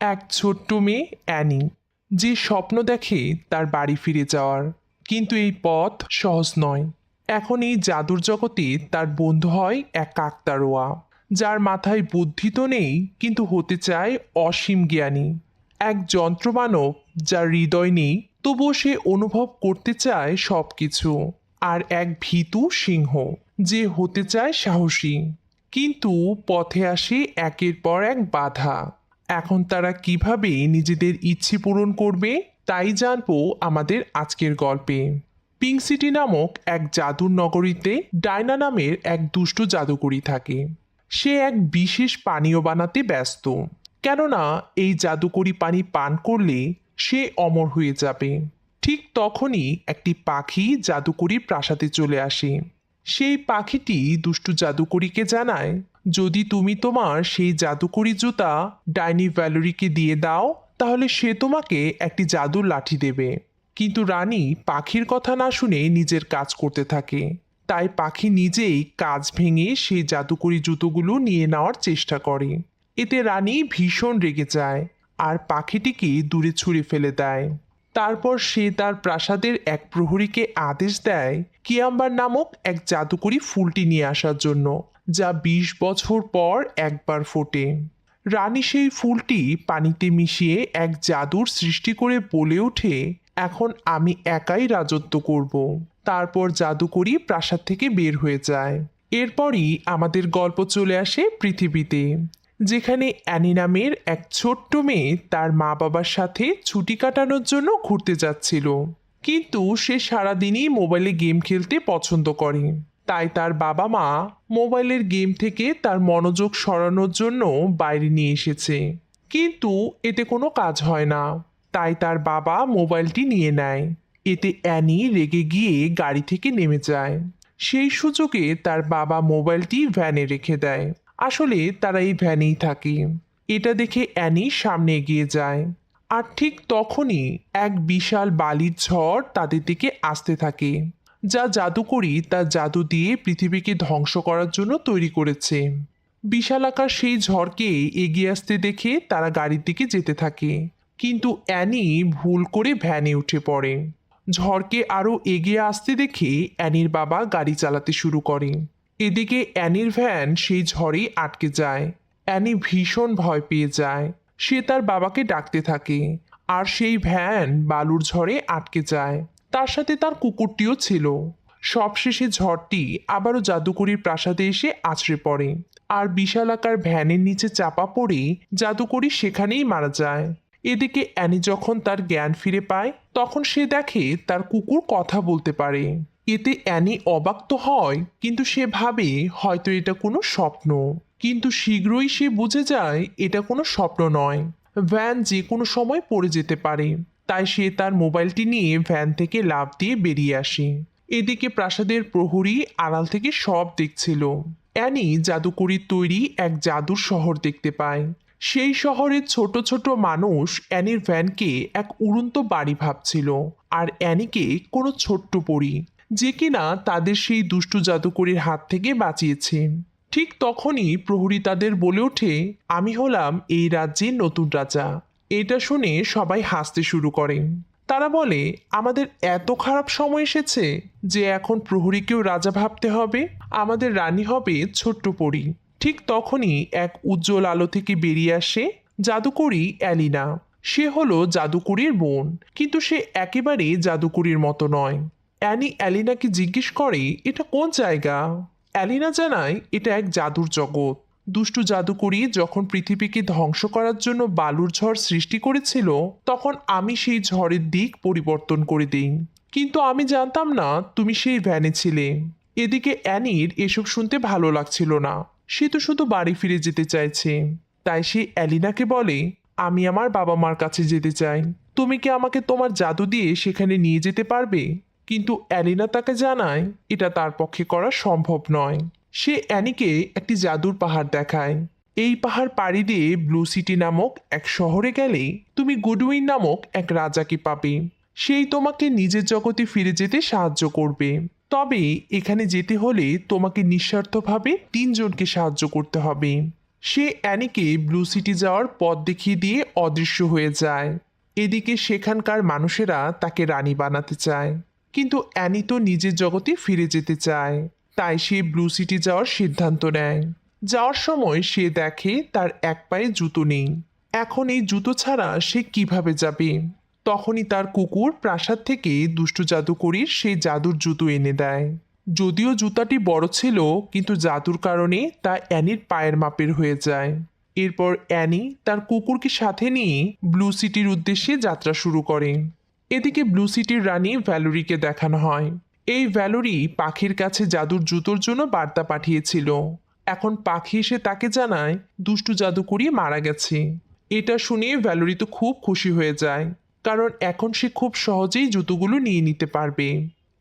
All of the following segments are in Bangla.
এক ছোট্ট মেয়ে অ্যানি, যে স্বপ্ন দেখে তার বাড়ি ফিরে যাওয়ার। কিন্তু এই পথ সহজ নয়। এখন এই জাদুর জগতে তার বন্ধু হয় এক কাকতারোয়া যার মাথায় বুদ্ধি তো নেই, কিন্তু হতে চায় অসীম জ্ঞানী। এক যন্ত্রমানব যার হৃদয় নেই, তবুও সে অনুভব করতে চায় সব কিছু আর এক ভীতু সিংহ, যে হতে চায় সাহসী। কিন্তু পথে আসে একের পর এক বাধা। এখন তারা কীভাবে নিজেদের ইচ্ছে পূরণ করবে, তাই জানব আমাদের আজকের গল্পে। পিঙ্ক সিটি নামক এক জাদুর নগরীতে ডায়না নামের এক দুষ্ট জাদুকরী থাকে। সে এক বিশেষ পানীয় বানাতে ব্যস্ত। কেননা এই জাদুকরি পানি পান করলে সে অমর হয়ে যাবে। ঠিক তখনই একটি পাখি জাদুকরির প্রাসাদে চলে আসে। সেই পাখিটি দুষ্টু জাদুকরিকে জানায় যদি তুমি তোমার সেই জাদুকরি জুতা ডাইনি ভ্যালোরিকে দিয়ে দাও, তাহলে সে তোমাকে একটি জাদুর লাঠি দেবে। কিন্তু রানী পাখির কথা না শুনে নিজের কাজ করতে থাকে। তাই পাখি নিজেই কাজ ভেঙে সেই জাদুকরি জুতোগুলো নিয়ে নেওয়ার চেষ্টা করে। এতে রানী ভীষণ রেগে যায় আর পাখিটিকে দূরে ছুঁড়ে ফেলে দেয়। তারপর সে তার প্রাসাদের এক প্রহরীকে আদেশ দেয় কিয়াম্বার নামক এক জাদুকরি ফুলটি নিয়ে আসার জন্য। যা বিশ বছর পর একবার ফোটে। রানী সেই ফুলটি পানিতে মিশিয়ে এক জাদুর সৃষ্টি করে বলে ওঠে, এখন আমি একাই রাজত্ব করব। তারপর জাদুকরি প্রাসাদ থেকে বের হয়ে যায়। এরপরই আমাদের গল্প চলে আসে পৃথিবীতে, যেখানে অ্যানি নামের এক ছোট্ট মেয়ে তার মা বাবার সাথে ছুটি কাটানোর জন্য ঘুরতে যাচ্ছিল। কিন্তু সে সারাদিনই মোবাইলে গেম খেলতে পছন্দ করে। তাই তার বাবা মা মোবাইলের গেম থেকে তার মনোযোগ সরানোর জন্য বাইরে নিয়ে এসেছে। কিন্তু এতে কোনো কাজ হয় না। তাই তার বাবা মোবাইলটি নিয়ে নেয়। এতে অ্যানি রেগে গিয়ে গাড়ি থেকে নেমে যায়। সেই সুযোগে তার বাবা মোবাইলটি ভ্যানে রেখে দেয়। আসলে তারা এই ভ্যানেই থাকে। এটা দেখে অ্যানি সামনে এগিয়ে যায়। আর ঠিক তখনই এক বিশাল বালির ঝড় তাদের দিকে আসতে থাকে। যা জাদুকরি তার জাদু দিয়ে পৃথিবীকে ধ্বংস করার জন্য তৈরি করেছে। বিশালাকার সেই ঝড়কে এগিয়ে আসতে দেখে তারা গাড়ির দিকে যেতে থাকে। কিন্তু অ্যানি ভুল করে ভ্যানে উঠে পড়ে। ঝড়কে আরও এগিয়ে আসতে দেখে অ্যানির বাবা গাড়ি চালাতে শুরু করে। এদিকে অ্যানির ভ্যান সেই ঝড়ে আটকে যায়। অ্যানি ভীষণ ভয় পেয়ে যায়। সে তার বাবাকে ডাকতে থাকে। আর সেই ভ্যান বালুর ঝড়ে আটকে যায়। তার সাথে তার কুকুরটিও ছিল। সবশেষে ঝড়টি আবারও জাদুকরির প্রাসাদে এসে আছড়ে পড়ে আর বিশালাকার ভ্যানের নিচে চাপা পড়ে জাদুকরি সেখানেই মারা যায়। এদিকে অ্যানি যখন তার জ্ঞান ফিরে পায়, তখন সে দেখে তার কুকুর কথা বলতে পারে। এতে অ্যানি অবাক তো হয়, কিন্তু সে ভাবে হয়তো এটা কোনো স্বপ্ন। কিন্তু শীঘ্রই সে বুঝে যায়, এটা কোনো স্বপ্ন নয়। ভ্যান যে কোনো সময় পড়ে যেতে পারে। তাই সে তার মোবাইলটি নিয়ে ভ্যান থেকে লাভ দিয়ে বেরিয়ে আসে। এদিকে প্রাসাদের প্রহরী আড়াল থেকে সব দেখছিল। অ্যানি জাদুকরির তৈরি এক জাদুর শহর দেখতে পায়। সেই শহরের ছোট ছোট মানুষ অ্যানির ভ্যানকে এক উড়ন্ত বাড়ি ভাবছিল আর অ্যানিকে কোনো ছোট্ট পরী, যে কিনা তাদের সেই দুষ্টু জাদুকরির হাত থেকে বাঁচিয়েছে। ঠিক তখনই প্রহরী তাদের বলে ওঠে, আমি হলাম এই রাজ্যের নতুন রাজা। এটা শুনে সবাই হাসতে শুরু করে তারা বলে, আমাদের এত খারাপ সময় এসেছে যে এখন প্রহরীকেও রাজা ভাবতে হবে, আমাদের রানী হবে ছোট্ট পরী। ঠিক তখনই এক উজ্জ্বল আলো থেকে বেরিয়ে আসে জাদুকরি অ্যালিনা। সে হলো জাদুকরির বোন, কিন্তু সে একেবারে জাদুকরির মতো নয়। অ্যানি অ্যালিনাকে জিজ্ঞেস করে, এটা কোন জায়গা? অ্যালিনা জানায়, এটা এক জাদুর জগৎ। দুষ্টু জাদুকরি যখন পৃথিবীকে ধ্বংস করার জন্য বালুর ঝড় সৃষ্টি করেছিল, তখন আমি সেই ঝড়ের দিক পরিবর্তন করে দিই। কিন্তু আমি জানতাম না তুমি সেই ভ্যানে ছিলে। এদিকে অ্যানির এসব শুনতে ভালো লাগছিল না। সে তো শুধু বাড়ি ফিরে যেতে চাইছে। তাই সে অ্যালিনাকে বলে, আমি আমার বাবা মার কাছে যেতে চাই। তুমি কি আমাকে তোমার জাদু দিয়ে সেখানে নিয়ে যেতে পারবে? কিন্তু অ্যালিনা তাকে জানায়, এটা তার পক্ষে করা সম্ভব নয়। সে অ্যানিকে একটি জাদুর পাহাড় দেখায়। এই পাহাড় পাড়ি দিয়ে ব্লু সিটি নামক এক শহরে গেলে তুমি গুডউইন নামক এক রাজাকে পাবে। সেই তোমাকে নিজের জগতে ফিরে যেতে সাহায্য করবে। তবে এখানে যেতে হলে তোমাকে নিঃস্বার্থভাবে তিনজনকে সাহায্য করতে হবে। সে অ্যানিকে ব্লু সিটি যাওয়ার পথ দেখিয়ে দিয়ে অদৃশ্য হয়ে যায়। এদিকে সেখানকার মানুষেরা তাকে রানী বানাতে চায়। কিন্তু অ্যানি তো নিজের জগতে ফিরে যেতে চায়। তাই সে ব্লু সিটি যাওয়ার সিদ্ধান্ত নেয়। যাওয়ার সময় সে দেখে তার এক পায়ে জুতো নেই। এখন এই জুতো ছাড়া সে কীভাবে যাবে? তখনই তার কুকুর প্রাসাদ থেকে দুষ্টু জাদুকরীর সেই জাদুর জুতো এনে দেয়। যদিও জুতাটি বড় ছিল, কিন্তু জাদুর কারণে তা অ্যানির পায়ের মাপের হয়ে যায়। এরপর অ্যানি তার কুকুরকে সাথে নিয়ে ব্লু সিটির উদ্দেশ্যে যাত্রা শুরু করে। এদিকে ব্লু সিটির রানী ভ্যালোরিকে দেখানো হয়। এই ভ্যালোরি পাখির কাছে জাদুর জুতোর জন্য বার্তা পাঠিয়েছিল। এখন পাখি এসে তাকে জানায়, দুষ্টু জাদুকরি মারা গেছে। এটা শুনে ভ্যালোরি তো খুব খুশি হয়ে যায়, কারণ এখন সে খুব সহজেই জুতোগুলো নিয়ে নিতে পারবে।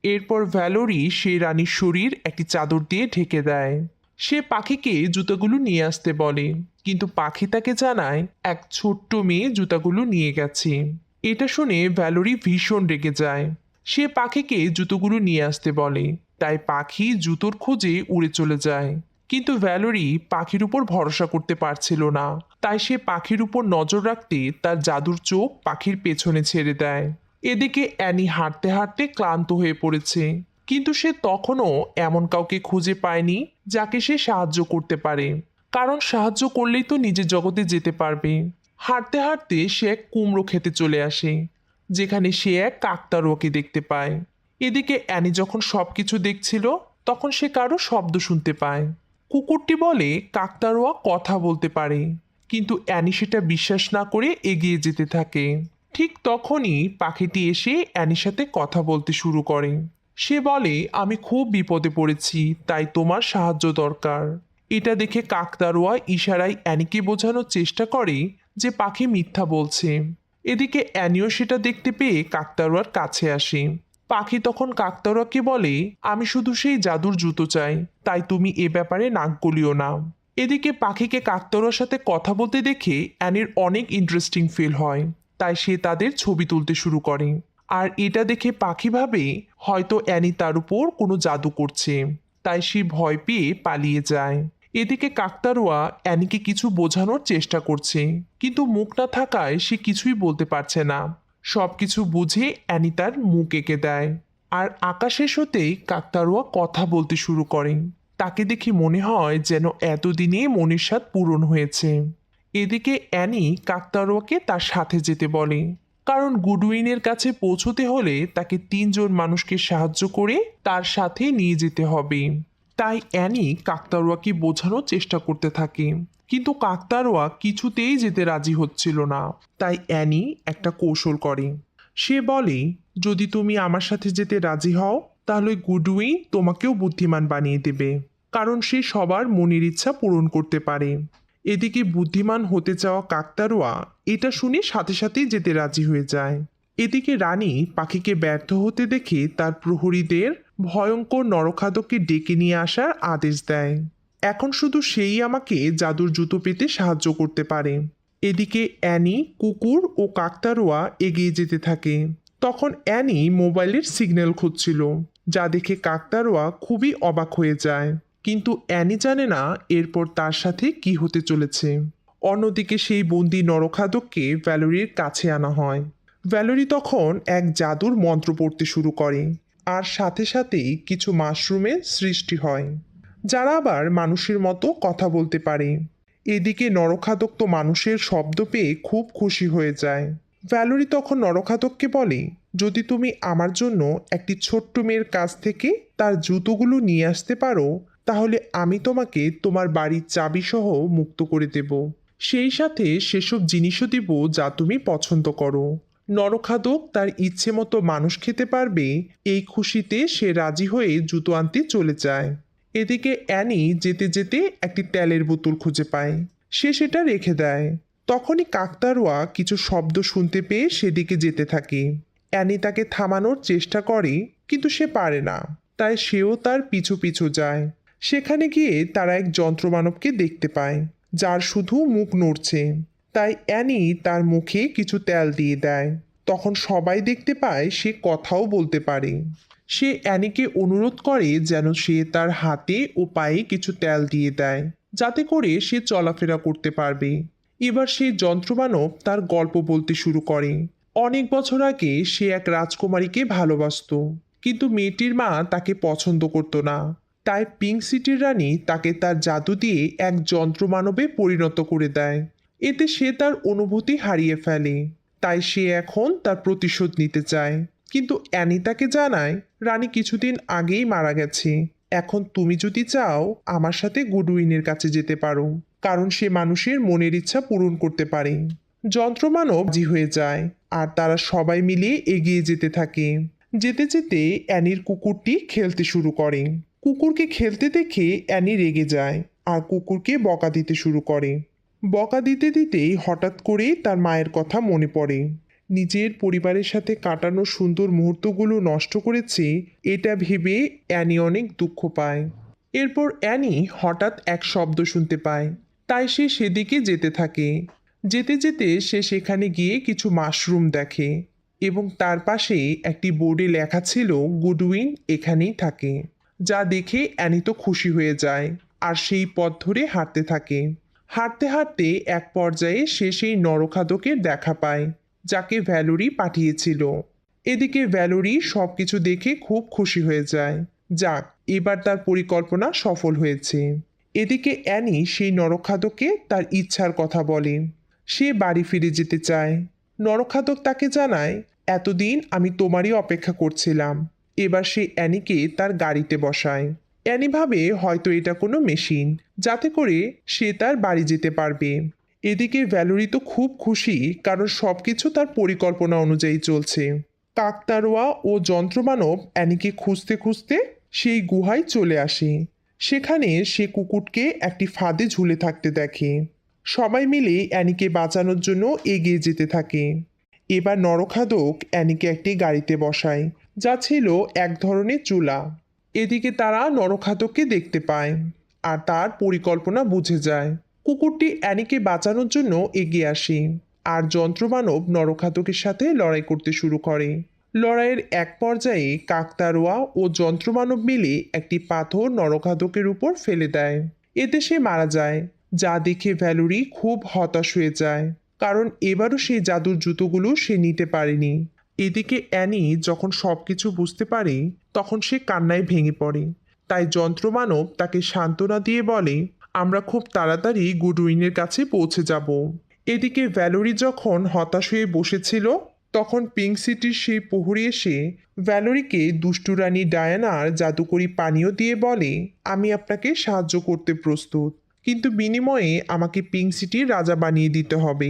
এরপর ভ্যালোরি সেই রানীর শরীর একটি চাদর দিয়ে ঢেকে দেয়। সে পাখিকে জুতোগুলো নিয়ে আসতে বলে, কিন্তু পাখি তাকে জানায়, এক ছোট্ট মেয়ে জুতাগুলো নিয়ে গেছে। এটা শুনে ভ্যালোরি ভীষণ রেগে যায়। সে পাখিকে জুতোগুলো নিয়ে আসতে বলে। তাই পাখি জুতোর খোঁজে উড়ে চলে যায়। কিন্তু ভ্যালোরি পাখির উপর ভরসা করতে পারছিল না। তাই সে পাখির উপর নজর রাখতে তার জাদুর চোখ পাখির পেছনে ছেড়ে দেয়। এদিকে অ্যানি হাঁটতে হাঁটতে ক্লান্ত হয়ে পড়েছে। কিন্তু সে তখনও এমন কাউকে খুঁজে পায়নি যাকে সে সাহায্য করতে পারে। কারণ সাহায্য করলেই তো নিজের জগতে যেতে পারবে। হাঁটতে হাঁটতে সে এক কুমড়ো খেতে চলে আসে। যেখানে সে এক কাকতারুয়াকে দেখতে পায়। এদিকে অ্যানি যখন সব কিছু দেখছিল, তখন সে কারও শব্দ শুনতে পায়। কুকুরটি বলে কাকতারুয়া কথা বলতে পারে। কিন্তু অ্যানি সেটা বিশ্বাস না করে এগিয়ে যেতে থাকে। ঠিক তখনই পাখিটি এসে অ্যানির সাথে কথা বলতে শুরু করে। সে বলে, আমি খুব বিপদে পড়েছি, তাই তোমার সাহায্য দরকার। এটা দেখে কাকতারুয়া ইশারায় অ্যানিকে বোঝানোর চেষ্টা করে যে পাখি মিথ্যা বলছে। এদিকে অ্যানিও সেটা দেখতে পেয়ে কাকতারুয়ার কাছে আসে। পাখি তখন কাকতারুয়াকে বলে, আমি শুধু সেই জাদুর জুতো চাই, তাই তুমি এ ব্যাপারে নাক গলিও না। এদিকে পাখিকে কাকতারুয়ার সাথে কথা বলতে দেখে অ্যানির অনেক ইন্টারেস্টিং ফিল হয়, তাই সে তাদের ছবি তুলতে শুরু করে। আর এটা দেখে পাখি ভাবে, হয়তো অ্যানি তার উপর কোনো জাদু করছে, তাই সে ভয় পেয়ে পালিয়ে যায়। এদিকে কাকতারুয়া অ্যানিকে কিছু বোঝানোর চেষ্টা করছে, কিন্তু মুখ না থাকায় সে কিছুই বলতে পারছে না। সব কিছু বুঝে অ্যানি তার মুখ এঁকে দেয়। আর আকাশ শেষ হতেই কাকতারুয়া কথা বলতে শুরু করে। তাকে দেখে মনে হয় যেন এতদিনে মনের স্বাদ পূরণ হয়েছে। এদিকে অ্যানি কাকতারুয়াকে তার সাথে যেতে বলে। কারণ গুডউইনের কাছে পৌঁছতে হলে তাকে তিনজন মানুষকে সাহায্য করে তার সাথে নিয়ে যেতে হবে। তাই অ্যানি কাকতারুয়াকে বোঝানোর চেষ্টা করতে থাকে। কিন্তু কাকতারুয়া কিছুতেই যেতে রাজি হচ্ছিল না। তাই অ্যানি একটা কৌশল করে। সে বলে, যদি তুমি আমার সাথে যেতে রাজি হও, তাহলে গুডউইন তোমাকেও বুদ্ধিমান বানিয়ে দেবে। কারণ সে সবার মনের ইচ্ছা পূরণ করতে পারে। এদিকে বুদ্ধিমান হতে চাওয়া কাকতারুয়া এটা শুনে সাথে সাথেই যেতে রাজি হয়ে যায়। এদিকে রানী পাখিকে ব্যর্থ হতে দেখে তার প্রহরীদের ভয়ঙ্কর নরখাদককে ডেকে নিয়ে আসার আদেশ দেয়। এখন শুধু সেই আমাকে জাদুর জুতো পেতে সাহায্য করতে পারে। এদিকে অ্যানি, কুকুর ও কাকতারোয়া এগিয়ে যেতে থাকে। তখন অ্যানি মোবাইলের সিগন্যাল খুঁজছিল, যা দেখে কাকতারোয়া খুবই অবাক হয়ে যায়। কিন্তু অ্যানি জানে না এরপর তার সাথে কি হতে চলেছে। অন্যদিকে সেই বন্দি নরখাদককে ভ্যালোরির কাছে আনা হয়। ভ্যালোরি তখন এক জাদুর মন্ত্র পড়তে শুরু করে। আর সাথে সাথেই কিছু মাশরুমের সৃষ্টি হয়, যারা আবার মানুষের মতো কথা বলতে পারে। এদিকে নরখাদক তো মানুষের শব্দ পেয়ে খুব খুশি হয়ে যায়। ভ্যালোরি তখন নরখাদককে বলে, যদি তুমি আমার জন্য একটি ছোট্ট মেয়ের কাছ থেকে তার জুতোগুলো নিয়ে আসতে পারো, তাহলে আমি তোমাকে তোমার বাড়ির চাবি সহ মুক্ত করে দেব। সেই সাথে সেসব জিনিসও দিব যা তুমি পছন্দ করো। নরখাদক তার ইচ্ছে মতো মানুষ খেতে পারবে, এই খুশিতে সে রাজি হয়ে জুতো আনতে চলে যায়। এদিকে অ্যানি যেতে যেতে একটি তেলের বোতল খুঁজে পায়। সে সেটা রেখে দেয়। তখনই কাকতারুয়া কিছু শব্দ শুনতে পেয়ে সেদিকে যেতে থাকে। অ্যানি তাকে থামানোর চেষ্টা করে, কিন্তু সে পারে না। তাই সেও তার পিছু পিছু যায়। সেখানে গিয়ে তারা এক যন্ত্রমানবকে দেখতে পায়, যার শুধু মুখ নড়ছে। তাই অ্যানি তার মুখে কিছু তেল দিয়ে দেয়। তখন সবাই দেখতে পায় সে কথাও বলতে পারে। সে অ্যানিকে অনুরোধ করে যেন সে তার হাতে ও পায়ে কিছু তেল দিয়ে দেয়, যাতে করে সে চলাফেরা করতে পারবে। এবার সেই যন্ত্রমানব তার গল্প বলতে শুরু করে। অনেক বছর আগে সে এক রাজকুমারীকে ভালোবাসতো, কিন্তু মেয়েটির মা তাকে পছন্দ করতো না। তাই পিঙ্ক সিটির রানী তাকে তার জাদু দিয়ে এক যন্ত্রমানবে পরিণত করে দেয়। এতে সে তার অনুভূতি হারিয়ে ফেলে। তাই সে এখন তার প্রতিশোধ নিতে চায়। কিন্তু অ্যানি তাকে জানায়, রানী কিছুদিন আগেই মারা গেছে। এখন তুমি যদি চাও, আমার সাথে গুডউইনের কাছে যেতে পারো। কারণ সে মানুষের মনের ইচ্ছা পূরণ করতে পারে। যন্ত্রমানব জি হয়ে যায়, আর তারা সবাই মিলে এগিয়ে যেতে থাকে। যেতে যেতে অ্যানির কুকুরটি খেলতে শুরু করে। কুকুরকে খেলতে দেখে অ্যানি রেগে যায়, আর কুকুরকে বকা দিতে শুরু করে। বকা দিতে দিতেই হঠাৎ করেই তার মায়ের কথা মনে পড়ে। নিজের পরিবারের সাথে কাটানো সুন্দর মুহূর্তগুলো নষ্ট করেছে, এটা ভেবে অ্যানি অনেক দুঃখ পায়। এরপর অ্যানি হঠাৎ এক শব্দ শুনতে পায়। তাই সে সেদিকে যেতে থাকে। যেতে যেতে সে সেখানে গিয়ে কিছু মাশরুম দেখে এবং তার পাশে একটি বোর্ডে লেখা ছিল, গুডউইন এখানেই থাকে। যা দেখে অ্যানি তো খুশি হয়ে যায়, আর সেই পথ ধরে হাঁটতে থাকে। হাঁটতে হাঁটতে এক পর্যায়ে সে সেই নরখাদকের দেখা পায়, যাকে ভ্যালোরি পাঠিয়েছিল। এদিকে ভ্যালোরি সব কিছু দেখে খুব খুশি হয়ে যায়। যাক, এবার তার পরিকল্পনা সফল হয়েছে। এদিকে অ্যানি সেই নরখাদককে তার ইচ্ছার কথা বলে। সে বাড়ি ফিরে যেতে চায়। নরখাদক তাকে জানায়, এতদিন আমি তোমারই অপেক্ষা করছিলাম। এবার সে অ্যানিকে তার গাড়িতে বসায়। অ্যানি ভাবে হয়তো এটা কোনো মেশিন যাতে করে সে তার বাড়ি যেতে পারবে। এদিকে ভ্যালোরি তো খুব খুশি, কারণ সব কিছু তার পরিকল্পনা অনুযায়ী চলছে। কাকতারোয়া ও যন্ত্রমানব অ্যানিকে খুঁজতে খুঁজতে সেই গুহায় চলে আসে। সেখানে সে কুকুরকে একটি ফাঁদে ঝুলে থাকতে দেখে। সবাই মিলে অ্যানিকে বাঁচানোর জন্য এগিয়ে যেতে থাকে। এবার নরখাদক অ্যানিকে একটি গাড়িতে বসায়, যা ছিল এক ধরনের চুলা। এদিকে তারা নরখাদককে দেখতে পায় আর তার পরিকল্পনা বুঝে যায়। কুকুরটি অ্যানিকে বাঁচানোর জন্য এগিয়ে আসে আর যন্ত্রমানব নরখাতকের সাথে লড়াই করতে শুরু করে। লড়াইয়ের এক পর্যায়ে কাকতারোয়া ও যন্ত্রমানব মিলে একটি পাথর নরখাতকের উপর ফেলে দেয়। এতে সে মারা যায়, যা দেখে ভ্যালোরি খুব হতাশ হয়ে যায়, কারণ এবারও সেই জাদুর জুতোগুলো সে নিতে পারেনি। এদিকে অ্যানি যখন সব কিছু বুঝতে পারে, তখন সে কান্নায় ভেঙে পড়ে। তাই যন্ত্রমানব তাকে সান্ত্বনা দিয়ে বলে, আমরা খুব তাড়াতাড়ি গুডউইনের কাছে পৌঁছে যাব। এদিকে ভ্যালোরি যখন হতাশ হয়ে বসেছিল, তখন পিঙ্ক সিটির সেই প্রহরী এসে ভ্যালোরিকে দুষ্টু রানী ডায়ানার জাদুকরি পানীয় দিয়ে বলে, আমি আপনাকে সাহায্য করতে প্রস্তুত, কিন্তু বিনিময়ে আমাকে পিঙ্ক সিটির রাজা বানিয়ে দিতে হবে।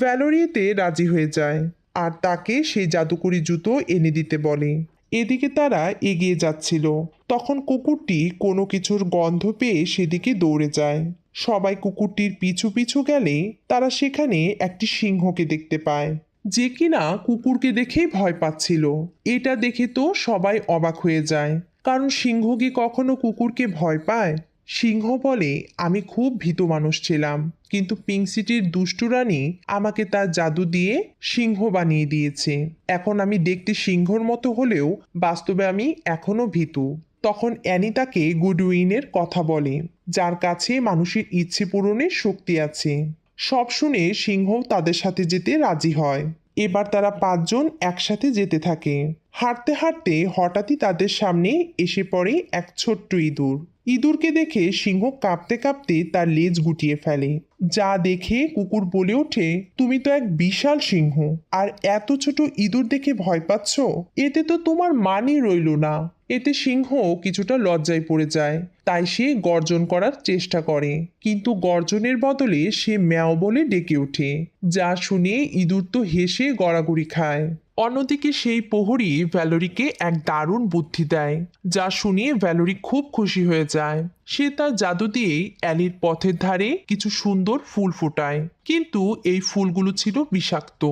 ভ্যালোরি এতে রাজি হয়ে যায়। আর তাকে সেই জাদুকরি জুতো এনে দিতে বলে। এদিকে তারা এগিয়ে যাচ্ছিল। তখন কুকুরটি কোনো কিছুর গন্ধ পেয়ে সেদিকে দৌড়ে যায়। সবাই কুকুরটির পিছু পিছু গেলে তারা সেখানে একটি সিংহকে দেখতে পায়, যে কিনা কুকুরকে দেখেই ভয় পাচ্ছিল। এটা দেখে তো সবাই অবাক হয়ে যায়, কারণ সিংহ কি কখনো কুকুরকে ভয় পায়? সিংহ বলে, আমি খুব ভীত মানুষ ছিলাম, কিন্তু পিঙ্ক সিটির দুষ্টু রানী আমাকে তার জাদু দিয়ে সিংহ বানিয়ে দিয়েছে। এখন আমি দেখতে সিংহর মতো হলেও বাস্তবে আমি এখনও ভীতু। তখন অ্যানি তাকে গুডউইনের কথা বলে, যার কাছে মানুষের ইচ্ছে পূরণের শক্তি আছে। সব শুনে সিংহ তাদের সাথে যেতে রাজি হয়। এবার তারা পাঁচজন একসাথে যেতে থাকে। হাঁটতে হাঁটতে হঠাৎই তাদের সামনে এসে পড়ে এক ছোট্ট ইঁদুর। ইঁদুরকে দেখে সিংহ কাঁপতে কাঁপতে তার লেজ গুটিয়ে ফেলে। যা দেখে কুকুর বলে ওঠে, তুমি তো এক বিশাল সিংহ, আর এত ছোট ইঁদুর দেখে ভয় পাচ্ছ? এতে তো তোমার মানই রইল না। এতে সিংহ কিছুটা লজ্জায় পড়ে যায়। তাই সে গর্জন করার চেষ্টা করে। কিন্তু গর্জনের বদলে সে ম্যাও বলে ডেকে ওঠে, যা শুনে ইঁদুর তো হেসে গড়াগড়ি খায়। অন্যদিকে সেই প্রহরী ভ্যালোরিকে এক দারুণ বুদ্ধি দেয়, যা শুনে ভ্যালোরি খুব খুশি হয়ে যায়। সে তার জাদু দিয়েই অ্যালির পথের ধারে কিছু সুন্দর ফুল ফোটায়। কিন্তু এই ফুলগুলো ছিল বিষাক্ত।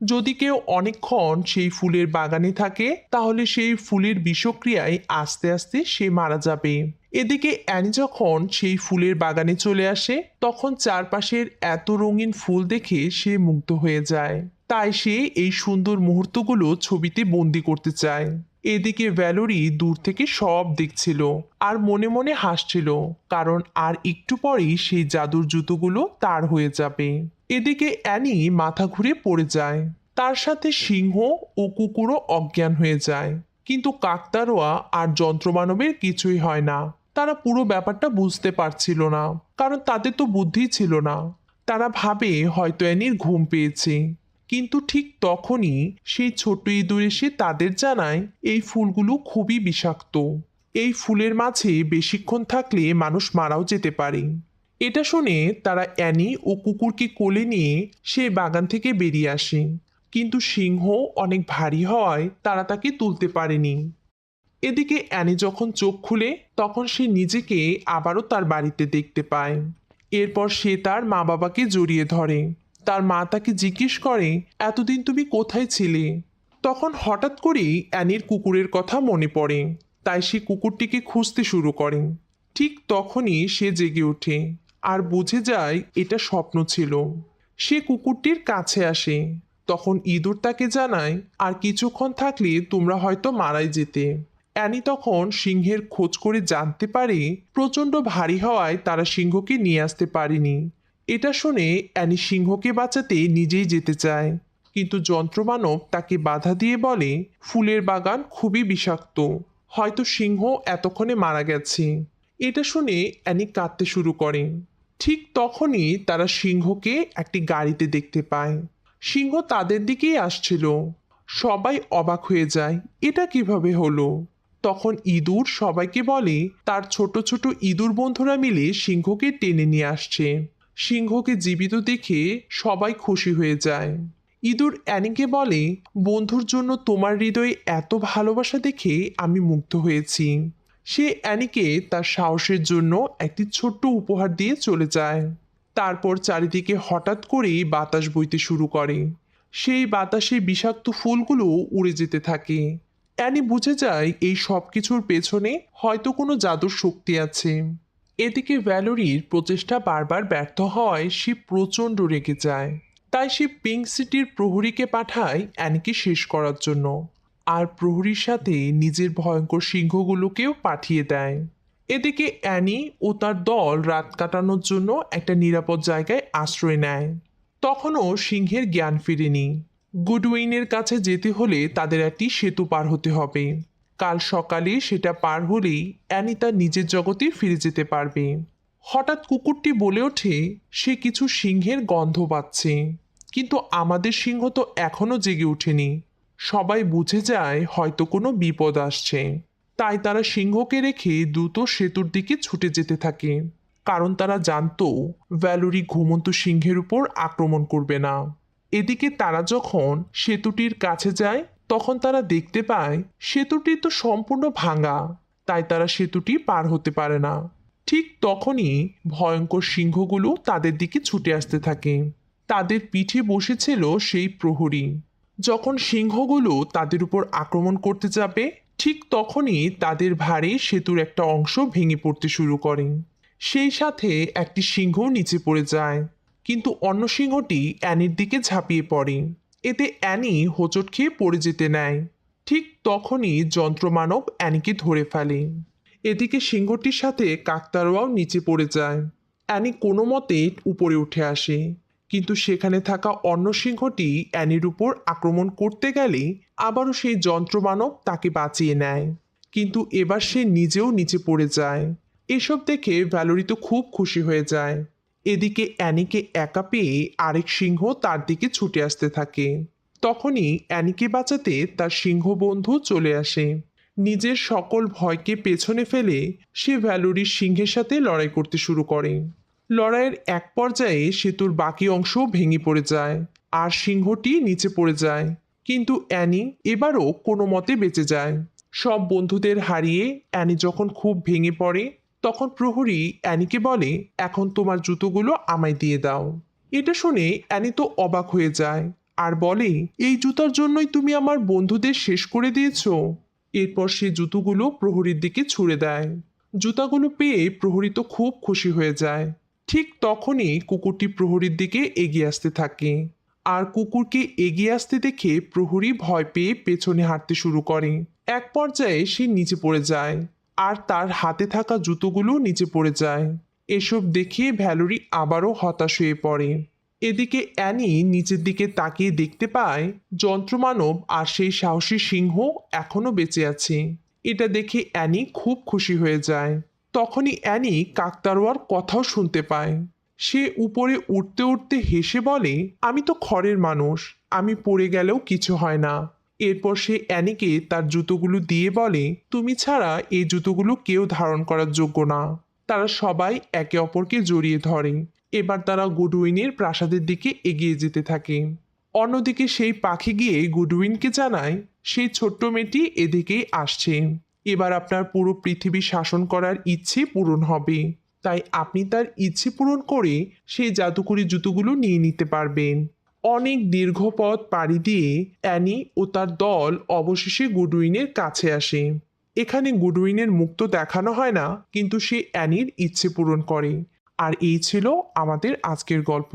যদি কেউ অনেকক্ষণ সেই ফুলের বাগানে থাকে, তাহলে সেই ফুলের বিষক্রিয়ায় আস্তে আস্তে সে মারা যাবে। এদিকে অ্যানি যখন সেই ফুলের বাগানে চলে আসে, তখন চারপাশের এত রঙিন ফুল দেখে সে মুগ্ধ হয়ে যায়। তাই সে এই সুন্দর মুহূর্তগুলো ছবিতে বন্দি করতে চায়। এদিকে ভ্যালোরি দূর থেকে সব দেখছিল আর মনে মনে হাসছিল, কারণ আর একটু পরেই সেই জাদুর জুতোগুলো তার হয়ে যাবে। এদিকে অ্যানি মাথা ঘুরে পড়ে যায়। তার সাথে সিংহ ও কুকুরও অজ্ঞান হয়ে যায়। কিন্তু কাকতারোয়া আর যন্ত্রমানবের কিছুই হয় না। তারা পুরো ব্যাপারটা বুঝতে পারছিল না, কারণ তাদের তো বুদ্ধি ছিল না। তারা ভাবে হয়তো অ্যানির ঘুম পেয়েছে। কিন্তু ঠিক তখনই সেই ছোট ইঁদুর এসে তাদের জানায়, এই ফুলগুলো খুবই বিষাক্ত। এই ফুলের মাঝে বেশিক্ষণ থাকলে মানুষ মারাও যেতে পারে। এটা শুনে তারা অ্যানি ও কুকুরকে কোলে নিয়ে সেই বাগান থেকে বেরিয়ে আসে। কিন্তু সিংহ অনেক ভারী হওয়ায় তারা তাকে তুলতে পারেনি। এদিকে অ্যানি যখন চোখ খুলে, তখন সে নিজেকে আবারও তার বাড়িতে দেখতে পায়। এরপর সে তার মা বাবাকে জড়িয়ে ধরে। তার মা তাকে জিজ্ঞেস করে, এতদিন তুমি কোথায় ছিলে? তখন হঠাৎ করেই অ্যানির কুকুরের কথা মনে পড়ে। তাই সে কুকুরটিকে খুঁজতে শুরু করে। ঠিক তখনই সে জেগে ওঠে। আর বুঝে যায় এটা স্বপ্ন ছিল। সে কুকুরটির কাছে আসে। তখন ইঁদুর তাকে জানায়, আর কিছুক্ষণ থাকলে তোমরা হয়তো মারাই যেতে। অ্যানি তখন সিংহের খোঁজ করে জানতে পারে, প্রচণ্ড ভারী হওয়ায় তারা সিংহকে নিয়ে আসতে পারেনি। এটা শুনে অ্যানি সিংহকে বাঁচাতে নিজেই যেতে চায়। কিন্তু যন্ত্রমানব তাকে বাধা দিয়ে বলে, ফুলের বাগান খুবই বিষাক্ত। হয়তো সিংহ এতক্ষণে মারা গেছে। এটা শুনে অ্যানি কাঁদতে শুরু করে। ঠিক তখনই তারা সিংহকে একটি গাড়িতে দেখতে পায়। সিংহ তাদের দিকেই আসছিল। সবাই অবাক হয়ে যায়, এটা কীভাবে হলো? তখন ইঁদুর সবাইকে বলে, তার ছোট ছোট ইঁদুর বন্ধুরা মিলে সিংহকে টেনে নিয়ে আসছে। সিংহকে জীবিত দেখে সবাই খুশি হয়ে যায়। ইঁদুর অ্যানিকে বলে, বন্ধুর জন্য তোমার হৃদয়ে এত ভালোবাসা দেখে আমি মুগ্ধ হয়েছি। সে অ্যানিকে তার সাহসের জন্য একটি ছোট্ট উপহার দিয়ে চলে যায়। তারপর চারিদিকে হঠাৎ করেই বাতাস বইতে শুরু করে। সেই বাতাসে বিষাক্ত ফুলগুলো উড়ে যেতে থাকে। অ্যানি বুঝে যায় এই সব কিছুর পেছনে হয়তো কোনো জাদুর শক্তি আছে। এদিকে ভ্যালোরির প্রচেষ্টা বারবার ব্যর্থ হওয়ায় সে প্রচণ্ড রেগে যায়। তাই সে পিঙ্ক সিটির প্রহরীকে পাঠায় অ্যানিকে শেষ করার জন্য। আর প্রহরীর সাথে নিজের ভয়ঙ্কর সিংহগুলোকেও পাঠিয়ে দেয়। এদিকে অ্যানি ও তার দল রাত কাটানোর জন্য একটা নিরাপদ জায়গায় আশ্রয় নেয়। তখনও সিংহের জ্ঞান ফিরেনি। গুডউইনের কাছে যেতে হলে তাদের একটি সেতু পার হতে হবে। কাল সকালে সেটা পার হলেই অ্যানি তার নিজের জগতে ফিরে যেতে পারবে। হঠাৎ কুকুরটি বলে ওঠে, সে কিছু সিংহের গন্ধ পাচ্ছে। কিন্তু আমাদের সিংহ তো এখনও জেগে ওঠেনি। সবাই বুঝে যায় হয়তো কোনো বিপদ আসছে। তাই তারা সিংহকে রেখে দ্রুত সেতুর দিকে ছুটে যেতে থাকে। কারণ তারা জানতো, ভ্যালোরি ঘুমন্ত সিংহের উপর আক্রমণ করবে না। এদিকে তারা যখন সেতুটির কাছে যায়, তখন তারা দেখতে পায়, সেতুটি তো সম্পূর্ণ ভাঙা। তাই তারা সেতুটি পার হতে পারে না। ঠিক তখনই ভয়ঙ্কর সিংহগুলো তাদের দিকে ছুটে আসতে থাকে। তাদের পিঠে বসেছিল সেই প্রহরী। যখন সিংহগুলো তাদের উপর আক্রমণ করতে যাবে, ঠিক তখনই তাদের ভারে সেতুর একটা অংশ ভেঙে পড়তে শুরু করে। সেই সাথে একটি সিংহ নিচে পড়ে যায়। কিন্তু অন্য সিংহটি অ্যানির দিকে ঝাঁপিয়ে পড়ে। এতে অ্যানি হোঁচট খেয়ে পড়ে যেতে নেয়। ঠিক তখনই যন্ত্রমানব অ্যানিকে ধরে ফেলে। এদিকে সিংহটির সাথে কাকতারোয়াও নিচে পড়ে যায়। অ্যানি কোনো মতে উপরে উঠে আসে। কিন্তু সেখানে থাকা অন্য সিংহটি অ্যানির উপর আক্রমণ করতে গেলে আবারও সেই যন্ত্রমানব তাকে বাঁচিয়ে নেয়। কিন্তু এবার সে নিজেও নিচে পড়ে যায়। এসব দেখে ভ্যালোরি তো খুব খুশি হয়ে যায়। এদিকে অ্যানিকে একা পেয়ে আরেক সিংহ তার দিকে ছুটে আসতে থাকে। তখনই অ্যানিকে বাঁচাতে তার সিংহ বন্ধু চলে আসে। নিজের সকল ভয়কে পেছনে ফেলে সে ভ্যালোরির সিংহের সাথে লড়াই করতে শুরু করে। লড়াইয়ের এক পর্যায়ে সেতুর বাকি অংশ ভেঙে পড়ে যায় আর সিংহটি নিচে পড়ে যায়। কিন্তু অ্যানি এবারও কোনো মতে বেঁচে যায়। সব বন্ধুদের হারিয়ে অ্যানি যখন খুব ভেঙে পড়ে, তখন প্রহরী অ্যানিকে বলে, এখন তোমার জুতোগুলো আমায় দিয়ে দাও। এটা শুনে অ্যানি তো অবাক হয়ে যায় আর বলে, এই জুতার জন্যই তুমি আমার বন্ধুদের শেষ করে দিয়েছ। এরপর সে জুতোগুলো প্রহরীর দিকে ছুড়ে দেয়। জুতাগুলো পেয়ে প্রহরী তো খুব খুশি হয়ে যায়। ঠিক তখনই কুকুরটি প্রহরীর দিকে এগিয়ে আসতে থাকে। আর কুকুরকে এগিয়ে আসতে দেখে প্রহরী ভয় পেয়ে পেছনে হাঁটতে শুরু করে। এক পর্যায়ে সে নিচে পড়ে যায় আর তার হাতে থাকা জুতোগুলো নিচে পড়ে যায়। এসব দেখে ভ্যালোরি আবারও হতাশ হয়ে পড়ে। এদিকে অ্যানি নিচের দিকে তাকিয়ে দেখতে পায়, যন্ত্রমানব আর সেই সাহসী সিংহ এখনও বেঁচে আছে। এটা দেখে অ্যানি খুব খুশি হয়ে যায়। তখনই অ্যানি কাকতারোয়ার কথাও শুনতে পায়। সে উপরে উঠতে উঠতে হেসে বলে, আমি তো খড়ের মানুষ, আমি পড়ে গেলেও কিছু হয় না। এরপর সে অ্যানিকে তার জুতোগুলো দিয়ে বলে, তুমি ছাড়া এই জুতোগুলো কেউ ধারণ করার যোগ্য না। তারা সবাই একে অপরকে জড়িয়ে ধরে। এবার তারা গুডউইনের প্রাসাদের দিকে এগিয়ে যেতে থাকে। অন্যদিকে সেই পাখি গিয়ে গুডউইনকে জানায়, সেই ছোট্ট মেয়েটি এদিকেই আসছে। এবার আপনার পুরো পৃথিবী শাসন করার ইচ্ছে পূরণ হবে। তাই আপনি তার ইচ্ছে পূরণ করে সেই জাদুকরি জুতোগুলো নিয়ে নিতে পারবেন। অনেক দীর্ঘ পথ পাড়ি দিয়ে অ্যানি ও তার দল অবশেষে গুডউইনের কাছে আসে। এখানে গুডউইনের মুখ তো দেখানো হয় না, কিন্তু সে অ্যানির ইচ্ছে পূরণ করে। আর এই ছিল আমাদের আজকের গল্প।